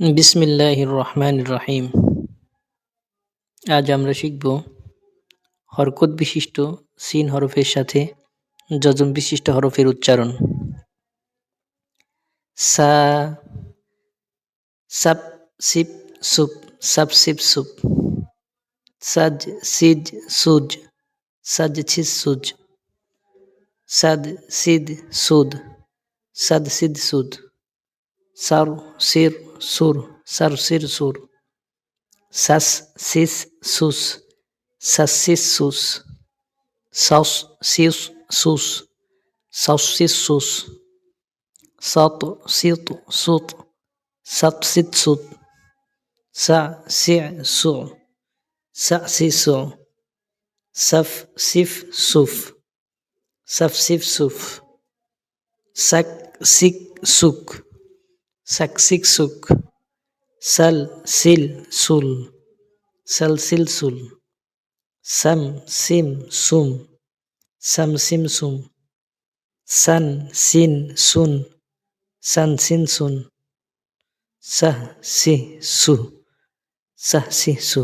বিসমিল্লাহির রহমানির রহিম আজ আমরা শিখব হরকত বিশিষ্ট সিন হরফের সাথে যজম বিশিষ্ট হরফের উচ্চারণ। সা সাপ সিপ সুপ সাপ সিপ সুপ সাজ, সিজ, সুজ। সাজ, ছিজ, সুজ। সাদ, সিদ, সুদ। সাদ, সিদ, সুদ। সার, সির سور سر سر سر سس سس سوس. سس سس سس سس سس سس سس سس سس سط سط سط سط سط سط سع سع سع سع سع سع سف سيف سوف. سف سف سف سك سك سوك সিক সুক সাকসিক সুক সাল সিল সুল সাল সিল সাম সিম সুম সাম সিম সান সিন সুন সান সিন সুন সাহ সি সু সাহ সি সু